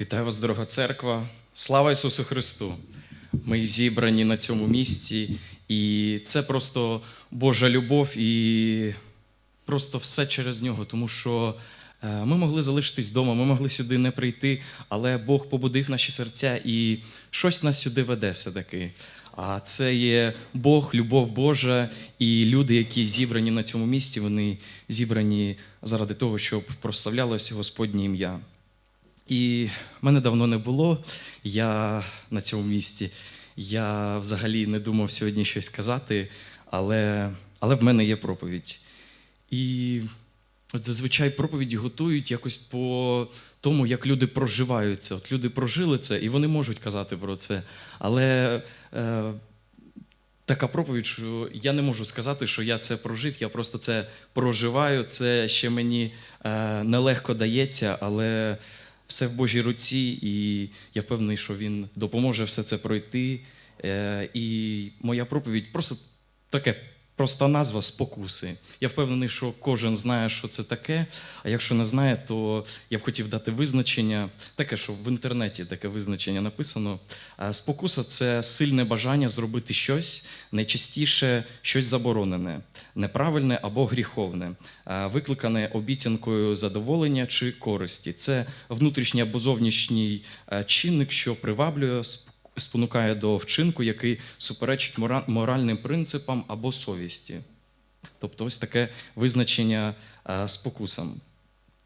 Вітаю вас, дорога церква. Слава Ісусу Христу! Ми зібрані на цьому місці, і це просто Божа любов і просто все через нього, тому що е, ми могли залишитись вдома, ми могли сюди не прийти, але Бог побудив наші серця і щось нас сюди веде все-таки. А це є Бог, любов Божа, і люди, які зібрані на цьому місці, вони зібрані заради того, щоб прославлялося Господнє ім'я. І мене давно не було. Я на цьому місці. Я взагалі не думав сьогодні щось казати, але, але в мене є проповідь. І от зазвичай проповіді готують якось по тому, як люди проживають це. От люди прожили це, і вони можуть казати про це. Але е, така проповідь, що я не можу сказати, що я це прожив, я просто це проживаю. Це ще мені е, нелегко дається, але все в Божій руці, і я впевнений, що він допоможе все це пройти. Е, і моя проповідь просто таке. Проста назва спокуси. Я впевнений, що кожен знає, що це таке. А якщо не знає, то я б хотів дати визначення, таке, що в інтернеті таке визначення написано. Спокуса це сильне бажання зробити щось, найчастіше щось заборонене, неправильне або гріховне, викликане обіцянкою задоволення чи користі. Це внутрішній або зовнішній е, чинник, що приваблює сп- спонукає до вчинку, який суперечить моральним принципам або совісті. Тобто, ось таке визначення е, спокусам.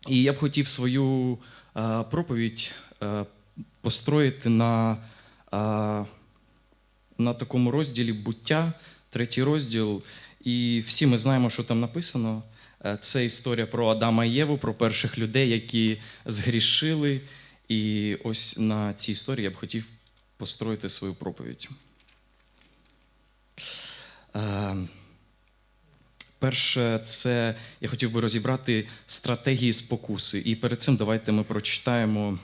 І я б хотів свою е, проповідь е, построїти на, на такому розділі буття, третій розділ. І всі ми знаємо, що там написано. Це історія про Адама і Єву, про перших людей, які згрішили. І ось на цій історії я б хотів построїти свою проповідь. Е, Перше, це я хотів би розібрати стратегії спокуси. І перед цим давайте ми прочитаємо.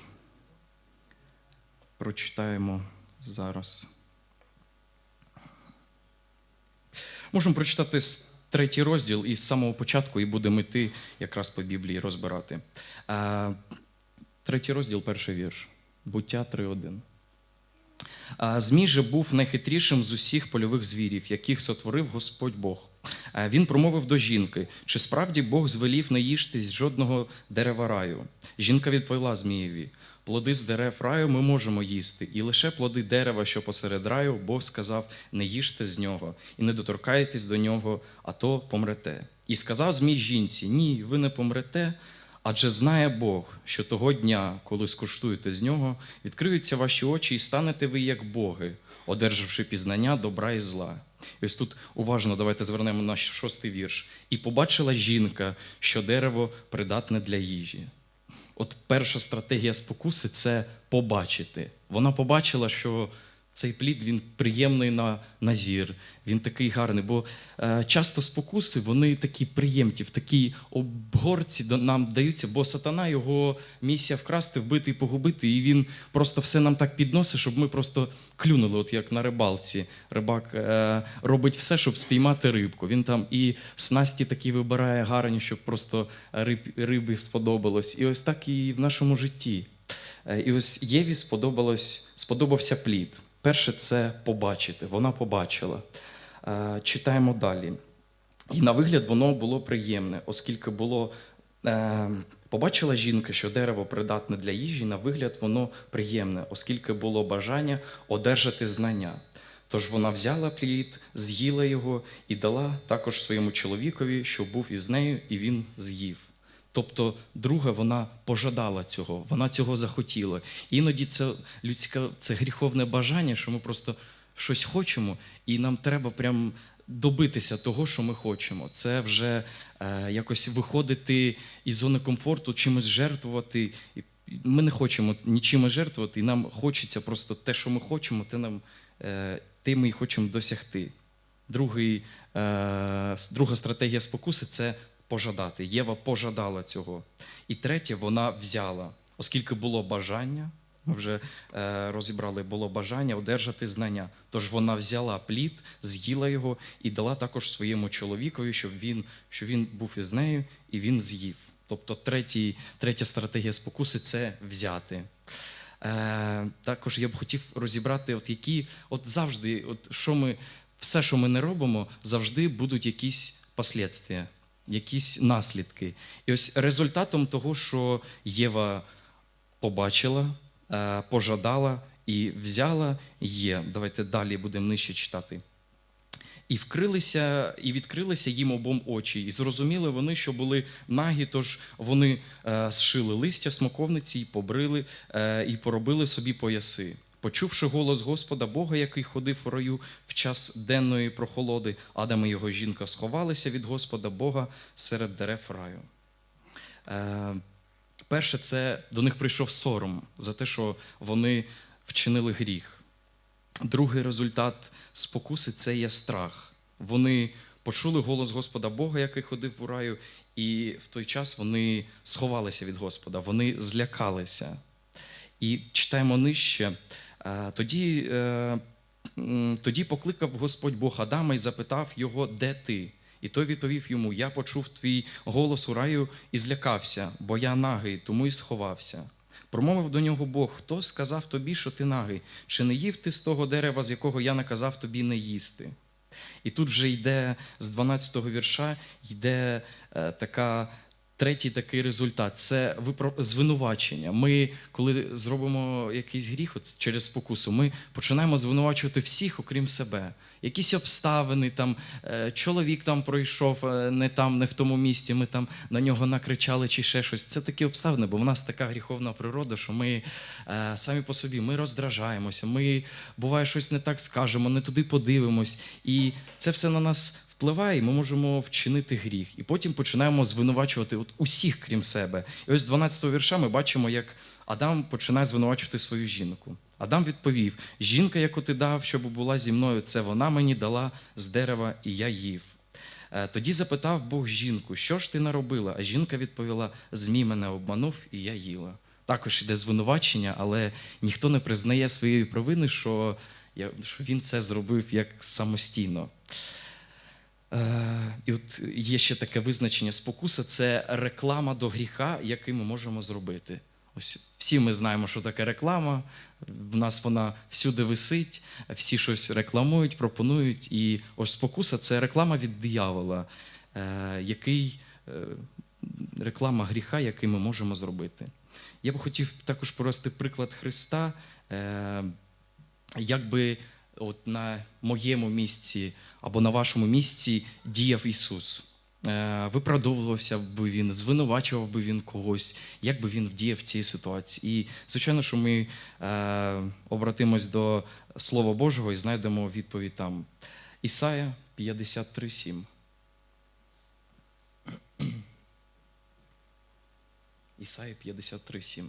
Прочитаємо зараз. Можемо прочитати третій розділ і з самого початку, і будемо йти якраз по Біблії розбирати. Е, Третій розділ, перший вірш. Буття 3.1. Змій же був найхитрішим з усіх польових звірів, яких сотворив Господь Бог. Він промовив до жінки: чи справді Бог звелів не їжти з жодного дерева раю? Жінка відповіла Змієві: плоди з дерев раю ми можемо їсти, і лише плоди дерева, що посеред раю, Бог сказав: не їжте з нього і не доторкайтесь до нього, а то помрете. І сказав Змій жінці: Ні, ви не помрете. Адже знає Бог, що того дня, коли скуштуєте з нього, відкриються ваші очі, і станете ви як боги, одержавши пізнання добра і зла. І ось тут уважно давайте звернемо на шостий вірш. І побачила жінка, що дерево придатне для їжі. От перша стратегія спокуси це побачити. Вона побачила, що цей плід він приємний на, на зір, він такий гарний. Бо е, часто спокуси вони такі приємні, в такій обгорці нам даються, бо сатана його місія вкрасти, вбити і погубити, і він просто все нам так підносить, щоб ми просто клюнули, от як на рибалці. Рибак е, робить все, щоб спіймати рибку. Він там і снасті такі вибирає гарні, щоб просто риб, рибі сподобалось. І ось так і в нашому житті. Е, І ось Єві сподобалось, сподобався плід. Перше це побачити. Вона побачила. Е, Читаємо далі. І на вигляд воно було приємне, оскільки було. Е, побачила жінка, що дерево придатне для їжі, на вигляд воно приємне, оскільки було бажання одержати знання. Тож вона взяла плід, з'їла його і дала також своєму чоловікові, що був із нею, і він з'їв. Тобто, друга вона пожадала цього, вона цього захотіла. Іноді це людське це гріховне бажання, що ми просто щось хочемо, і нам треба прям добитися того, що ми хочемо. Це вже е, якось виходити із зони комфорту, чимось жертвувати. Ми не хочемо нічим жертвувати, і нам хочеться просто те, що ми хочемо, те нам е, те ми й хочемо досягти. Другий, е, друга стратегія спокуси це пожадати. Єва пожадала цього. І третє, вона взяла, оскільки було бажання, ми вже е, розібрали, було бажання одержати знання. Тож вона взяла плід, з'їла його і дала також своєму чоловікові, щоб він, щоб він був із нею і він з'їв. Тобто третій, третя стратегія спокуси це взяти. Е, також я б хотів розібрати, от які, от завжди, от що ми, все, що ми не робимо, завжди будуть якісь послідствия, якісь наслідки. І ось результатом того, що Єва побачила, е, пожадала і взяла, є. Давайте далі будемо нижче читати. І вкрилися, і відкрилися їм обом очі, і зрозуміли вони, що були нагі, тож вони е, зшили листя смоковниці, і побрили, е, і поробили собі пояси. Почувши голос Господа Бога, який ходив у раю в час денної прохолоди, Адам і його жінка сховалися від Господа Бога серед дерев раю. Е, перше, це до них прийшов сором за те, що вони вчинили гріх. Другий результат спокуси це є страх. Вони почули голос Господа Бога, який ходив в раю, і в той час вони сховалися від Господа, вони злякалися. І читаємо нижче. Е, Тоді, е, тоді покликав Господь Бог Адама і запитав його, де ти? І той відповів йому: Я почув твій голос у раю і злякався, бо я нагий, тому й сховався. Промовив до нього Бог: Хто сказав тобі, що ти нагий? Чи не їв ти з того дерева, з якого я наказав тобі не їсти? І тут вже йде з 12-го вірша, йде е, така. Третій такий результат це звинувачення. Ми, коли зробимо якийсь гріх от через спокусу, ми починаємо звинувачувати всіх, окрім себе. Якісь обставини, там е, чоловік там пройшов е, не там, не в тому місці. Ми там на нього накричали чи ще щось. Це такі обставини, бо в нас така гріховна природа, що ми е, самі по собі ми роздражаємося. Ми буває щось не так скажемо, не туди подивимось, і це все на нас впливає, і ми можемо вчинити гріх. І потім починаємо звинувачувати от усіх, крім себе. І ось з 12-го вірша ми бачимо, як Адам починає звинувачувати свою жінку. Адам відповів: Жінка, яку ти дав, щоб була зі мною, це вона мені дала з дерева, і я їв. Е, Тоді запитав Бог жінку, що ж ти наробила? А жінка відповіла: Змій мене обманув, і я їла. Також йде звинувачення, але ніхто не признає своєї провини, що, він це зробив як самостійно. Е, І от є ще таке визначення спокуса це реклама до гріха, який ми можемо зробити. Ось всі ми знаємо, що таке реклама. В нас вона всюди висить, всі щось рекламують, пропонують. І ось спокуса це реклама від диявола, е, який, е, реклама гріха, який ми можемо зробити. Я б хотів також провести приклад Христа. Е, якби от на моєму місці або на вашому місці діяв Ісус. Е, Виправдовувався б він, звинувачував би він когось, як би він вдіяв в цій ситуації. І, звичайно, що ми е, обратимось до Слова Божого і знайдемо відповідь там. Ісая 53,7. Ісая 53,7.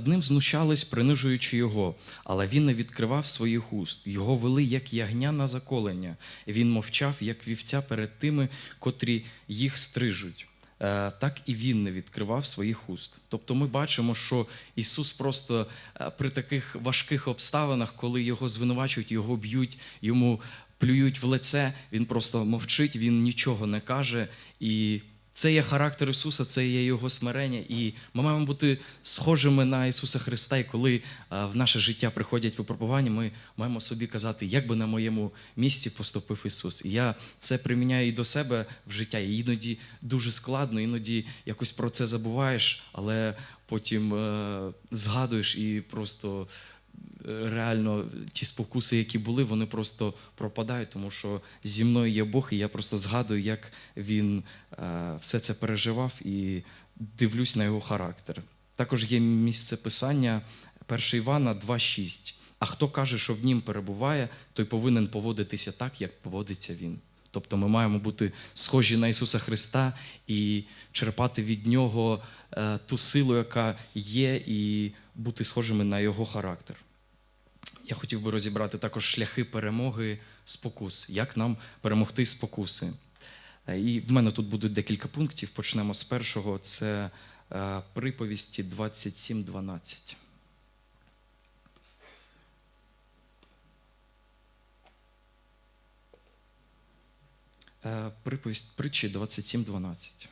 Над ним знущались, принижуючи його, але він не відкривав своїх уст. Його вели, як ягня на заколення. Він мовчав, як вівця перед тими, котрі їх стрижуть. Е, Так і він не відкривав своїх уст. Тобто ми бачимо, що Ісус просто е, при таких важких обставинах, коли його звинувачують, його б'ють, йому плюють в лице, він просто мовчить, він нічого не каже. І це є характер Ісуса, це є Його смирення. І ми маємо бути схожими на Ісуса Христа. І коли е, в наше життя приходять випробування, ми маємо собі казати, як би на моєму місці поступив Ісус. І я це приміняю і до себе в життя. І іноді дуже складно, іноді якось про це забуваєш, але потім е, згадуєш і просто. Е, Реально, ті спокуси, які були, вони просто пропадають, тому що зі мною є Бог, і я просто згадую, як він е, все це переживав і дивлюсь на його характер. Також є місце писання 1 Івана 2,6. А хто каже, що в нім перебуває, той повинен поводитися так, як поводиться він. Тобто ми маємо бути схожі на Ісуса Христа і черпати від Нього е, ту силу, яка є, і бути схожими на Його характер. Я хотів би розібрати також шляхи перемоги спокус, як нам перемогти спокуси. Е, і в мене тут будуть декілька пунктів. Почнемо з першого: це е, приповісті 27.12. Е, приповість притчі 27.12.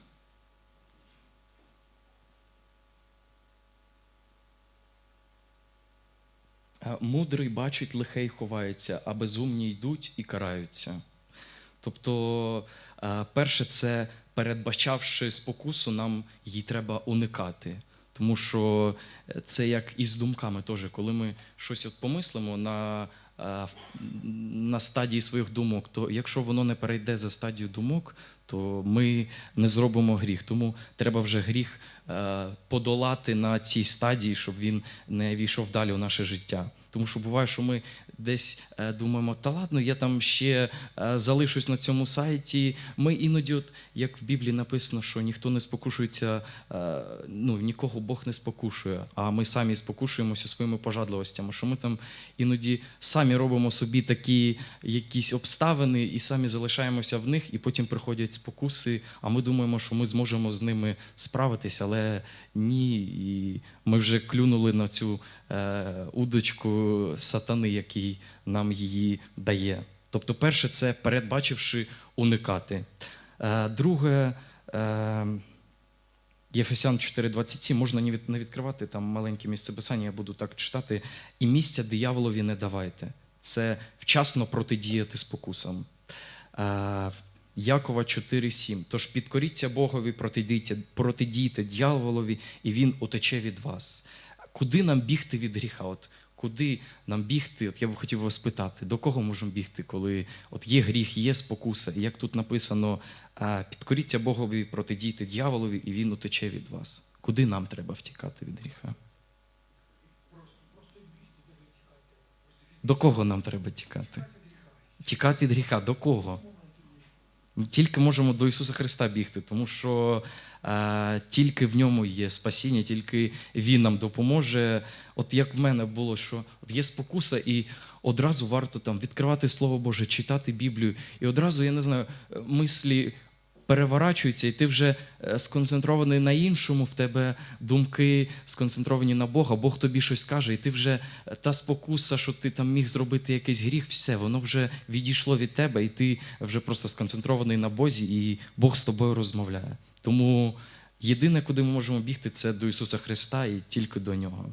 Мудрий бачить лихе й ховається, а безумні йдуть і караються. Тобто, е, перше, це передбачавши спокусу, нам її треба уникати. Тому що е, це як і з думками теж, коли ми щось от помислимо на, е, на стадії своїх думок, то якщо воно не перейде за стадію думок, то ми не зробимо гріх. Тому треба вже гріх е, подолати на цій стадії, щоб він не війшов далі у наше життя. Тому що буває, що ми десь е, думаємо, та ладно, я там ще е, залишусь на цьому сайті. Ми іноді, от, як в Біблії написано, що ніхто не спокушується, е, ну нікого Бог не спокушує, а ми самі спокушуємося своїми пожадливостями, що ми там іноді самі робимо собі такі якісь обставини і самі залишаємося в них, і потім приходять спокуси, а ми думаємо, що ми зможемо з ними справитися, але ні. І ми вже клюнули на цю удочку сатани, який нам її дає. Тобто, перше, це передбачивши уникати. Е, друге, е, Єфесян 4,27, можна не відкривати там маленьке місце писання, я буду так читати. І місця дияволові не давайте. Це вчасно протидіяти спокусам. Е, Якова 4,7. Тож підкоріться Богові, протидійте, протидійте дьяволові, і він утече від вас. Куди нам бігти від гріха? От куди нам бігти? От я б хотів вас спитати, до кого можемо бігти, коли от є гріх, є спокуса? І як тут написано, підкоріться Богові, протидійте дьяволові, і він утече від вас. Куди нам треба втікати від гріха? До кого нам треба тікати? Тікати від гріха. До кого? Тільки можемо до Ісуса Христа бігти, тому що е, тільки в ньому є спасіння, тільки Він нам допоможе. От як в мене було, що от є спокуса, і одразу варто там відкривати Слово Боже, читати Біблію, і одразу, я не знаю, мислі переворачуються, і ти вже е, сконцентрований на іншому, в тебе думки сконцентровані на Бога, Бог тобі щось каже, і ти вже е, та спокуса, що ти там міг зробити якийсь гріх, все, воно вже відійшло від тебе, і ти вже просто сконцентрований на Бозі, і Бог з тобою розмовляє. Тому єдине, куди ми можемо бігти, це до Ісуса Христа і тільки до Нього.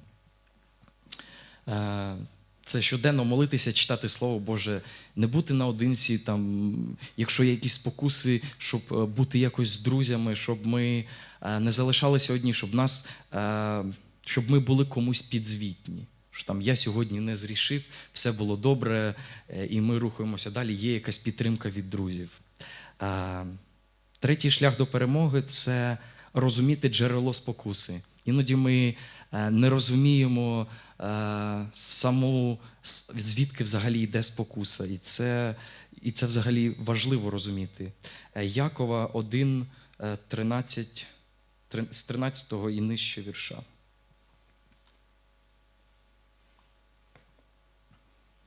Це щоденно молитися, читати Слово Боже, не бути наодинці, там, якщо є якісь спокуси, щоб е, бути якось з друзями, щоб ми е, не залишалися одні, щоб нас, е, щоб ми були комусь підзвітні. Що там я сьогодні не зрішив, все було добре, і ми рухаємося далі. Є якась підтримка від друзів. Третій шлях до перемоги це розуміти джерело спокуси. Іноді ми не розуміємо саму, звідки взагалі йде спокуса. І це, і це взагалі важливо розуміти. Е, Якова 1, е, 13, з 13 і нижче вірша.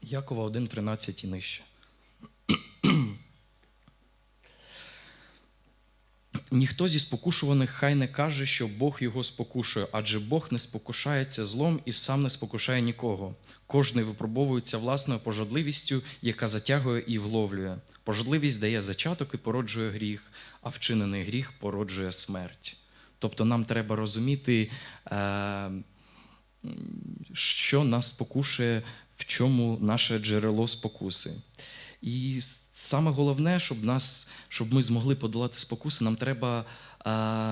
Якова 1, 13 і нижче. Ніхто зі спокушуваних хай не каже, що Бог його спокушує, адже Бог не спокушається злом і сам не спокушає нікого. Кожний випробовується власною пожадливістю, яка затягує і вловлює. Пожадливість дає зачаток і породжує гріх, а вчинений гріх породжує смерть. Тобто нам треба розуміти, е, що нас спокушує, в чому наше джерело спокуси. І саме головне, щоб нас, щоб ми змогли подолати спокуси, нам треба е,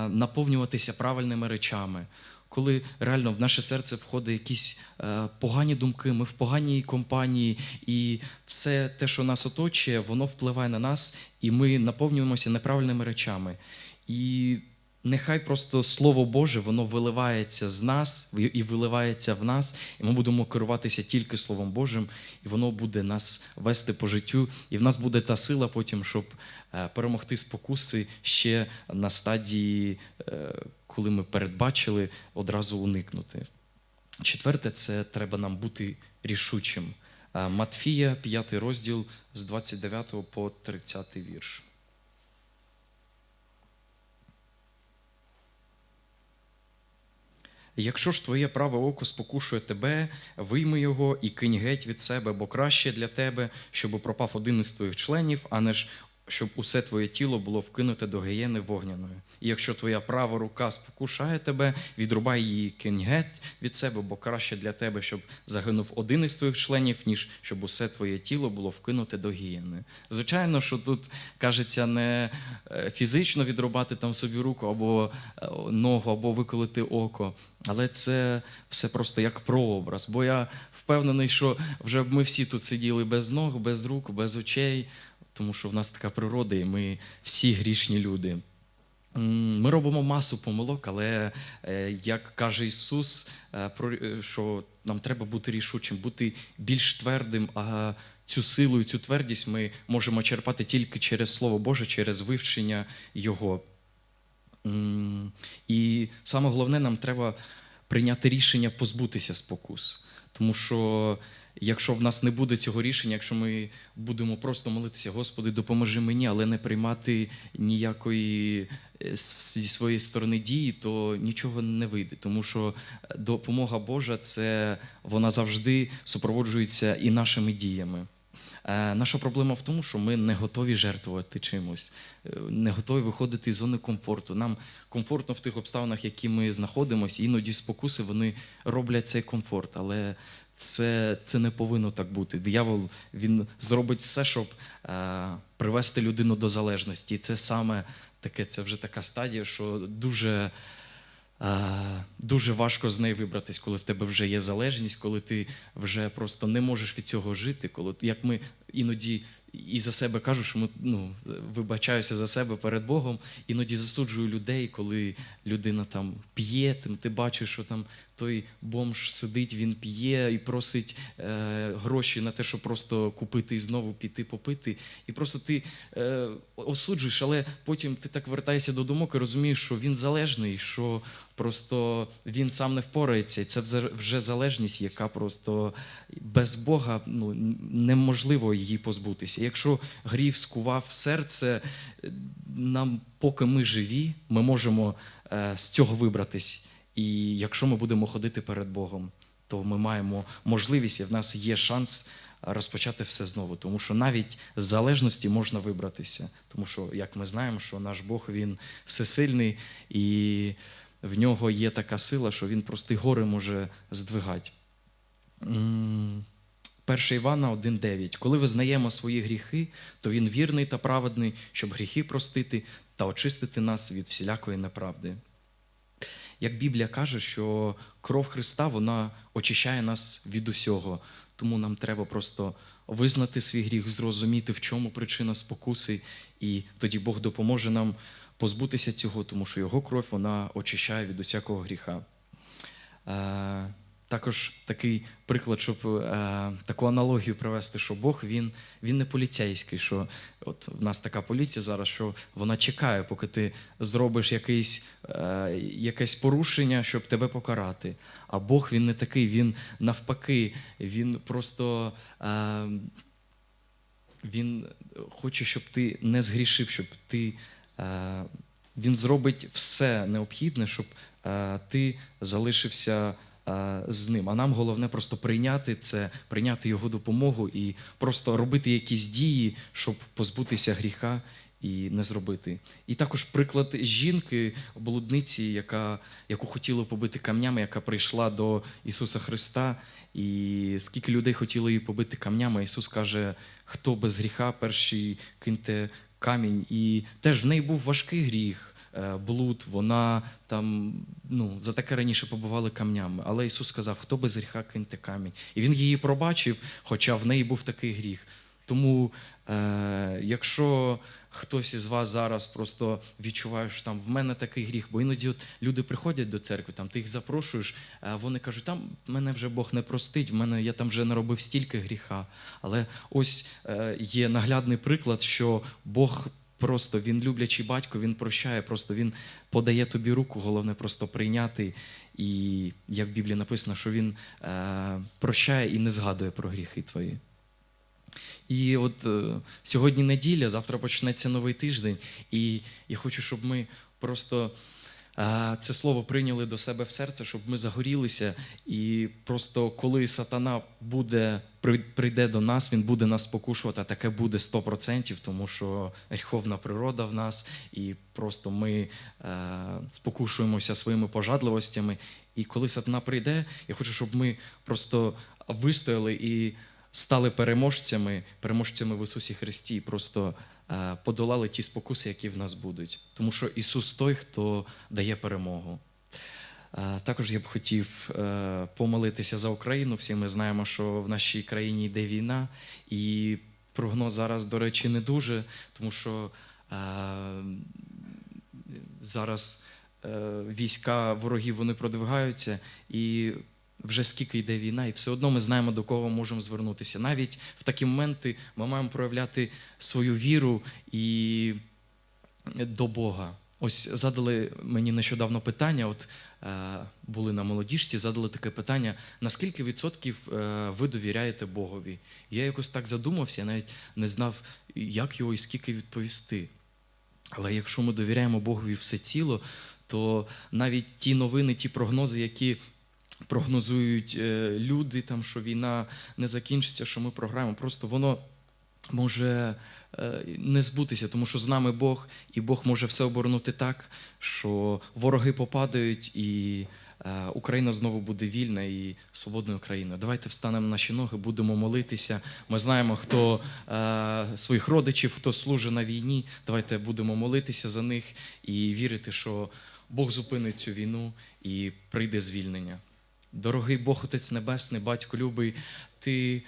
наповнюватися правильними речами. Коли реально в наше серце входить якісь е, погані думки, ми в поганій компанії, і все те, що нас оточує, воно впливає на нас, і ми наповнюємося неправильними речами. І нехай просто Слово Боже, воно виливається з нас і- виливається в нас, і ми будемо керуватися тільки Словом Божим, і воно буде нас вести по життю, і в нас буде та сила потім, щоб е, перемогти спокуси ще на стадії, е, коли ми передбачили, одразу уникнути. Четверте, це треба нам бути рішучим. Е, Матфія, 5 розділ з 29 по 30 вірш. Якщо ж твоє праве око спокушує тебе, вийми його і кинь геть від себе, бо краще для тебе, щоб пропав один із твоїх членів, а не ж щоб усе твоє тіло було вкинуте до гієни вогняної. І якщо твоя права рука спокушає тебе, відрубай її кинь геть від себе, бо краще для тебе, щоб загинув один із твоїх членів, ніж щоб усе твоє тіло було вкинуте до гієни. Звичайно, що тут кажеться не е, фізично відрубати там собі руку або е, ногу, або виколити око. Але це все просто як прообраз. Бо я впевнений, що вже б ми всі тут сиділи без ног, без рук, без очей, тому що в нас така природа, і ми всі грішні люди. Ми робимо масу помилок, але е, як каже Ісус, е, е, що нам треба бути рішучим, бути більш твердим. А цю силу і цю твердість ми можемо черпати тільки через Слово Боже, через вивчення Його. І саме головне, нам треба прийняти рішення позбутися спокус. Тому що якщо в нас не буде цього рішення, якщо ми будемо просто молитися, Господи, допоможи мені, але не приймати ніякої е, зі своєї сторони дії, то нічого не вийде. Тому що допомога Божа це вона завжди супроводжується і нашими діями. Е, Наша проблема в тому, що ми не готові жертвувати чимось, е, не готові виходити з зони комфорту. Нам комфортно в тих обставинах, які ми знаходимося, іноді спокуси вони роблять цей комфорт, але це, це не повинно так бути. Диявол він зробить все, щоб е, привести людину до залежності. І це саме таке, це вже така стадія, що дуже. Е, Дуже важко з неї вибратись, коли в тебе вже є залежність, коли ти вже просто не можеш від цього жити. Коли як ми іноді і за себе кажу, що ми ну, вибачаюся за себе перед Богом, іноді засуджую людей, коли людина там п'є, ти бачиш, що там той бомж сидить, він п'є і просить е, гроші на те, щоб просто купити і знову піти попити. І просто ти е, осуджуєш, але потім ти так вертаєшся до думок і розумієш, що він залежний, що просто він сам не впорається. І це вже- залежність, яка просто без Бога ну, неможливо її позбутися. Якщо гріх скував серце, е, нам, поки ми живі, ми можемо е, з цього вибратись. І якщо ми будемо ходити перед Богом, то ми маємо можливість, і в нас є шанс розпочати все знову. Тому що навіть з залежності можна вибратися. Тому що, як ми знаємо, що наш Бог він всесильний, і в нього є така сила, що він просто гори може здвигати. М, 1 Івана 1,9. Коли визнаємо свої гріхи, то він вірний та праведний, щоб гріхи простити та очистити нас від всілякої неправди. Як Біблія каже, що кров Христа вона очищає нас від усього. Тому нам треба просто визнати свій гріх, зрозуміти, в чому причина спокуси, і тоді Бог допоможе нам позбутися цього, тому що Його кров вона очищає від усякого гріха. Також такий приклад, щоб е, таку аналогію привести, що Бог він, він не поліцейський. Що от в нас така поліція зараз, що вона чекає, поки ти зробиш якийсь, е, якесь порушення, щоб тебе покарати. А Бог він не такий, він навпаки, він просто. Е, він хоче, щоб ти не згрішив, щоб ти. Е, він зробить все необхідне, щоб е, ти залишився з ним. А нам головне просто прийняти це, прийняти його допомогу і просто робити якісь дії, щоб позбутися гріха і не зробити. І також приклад жінки, блудниці, яка, яку хотіли побити камнями, яка прийшла до Ісуса Христа. І скільки людей хотіло її побити камнями, Ісус каже, хто без гріха, перший киньте камінь. І теж в неї був важкий гріх, е, блуд, вона там ну, за таке раніше побували камнями. Але Ісус сказав, хто без гріха киньте камінь. І Він її пробачив, хоча в неї був такий гріх. Тому, е, якщо хтось із вас зараз просто відчуває, що там в мене такий гріх, бо іноді от люди приходять до церкви, там ти їх запрошуєш, а вони кажуть, там мене вже Бог не простить, в мене я там вже наробив стільки гріха. Але ось е, є наглядний приклад, що Бог. Просто він люблячий батько, він прощає, просто він подає тобі руку, головне просто прийняти. І як в Біблії написано, що він е, прощає і не згадує про гріхи твої. І от е, сьогодні неділя, завтра почнеться новий тиждень, і я хочу, щоб ми просто це слово прийняли до себе в серце, щоб ми загорілися. І просто коли сатана буде, при- прийде до нас, він буде нас спокушувати, а таке буде 100%, тому що гріховна природа в нас, і просто ми е, спокушуємося своїми пожадливостями. І коли сатана прийде, я хочу, щоб ми просто вистояли і стали переможцями, переможцями в Ісусі Христі, просто подолали ті спокуси, які в нас будуть. Тому що Ісус той, хто дає перемогу. Е, Також я б хотів е, помолитися за Україну. Всі ми знаємо, що в нашій країні йде війна, і прогноз зараз, до речі, не дуже, тому що е, зараз е, війська ворогів вони продвигаються, і вже скільки йде війна, і все одно ми знаємо, до кого можемо звернутися. Навіть в такі моменти ми маємо проявляти свою віру і до Бога. Ось задали мені нещодавно питання. От е, були на молодіжці, задали таке питання: наскільки відсотків е, ви довіряєте Богові? Я якось так задумався, я навіть не знав, як його і скільки відповісти. Але якщо ми довіряємо Богові все ціло, то навіть ті новини, ті прогнози, які прогнозують е, люди, там, що війна не закінчиться, що ми програємо, просто воно може е, не збутися, тому що з нами Бог, і Бог може все обернути так, що вороги попадають, і е, Україна знову буде вільна і свободною країною. Давайте встанемо наші ноги, будемо молитися. Ми знаємо, хто е, своїх родичів, хто служить на війні. Давайте будемо молитися за них і вірити, що Бог зупинить цю війну і прийде звільнення. Дорогий Бог, Отець Небесний, Батько любий, Ти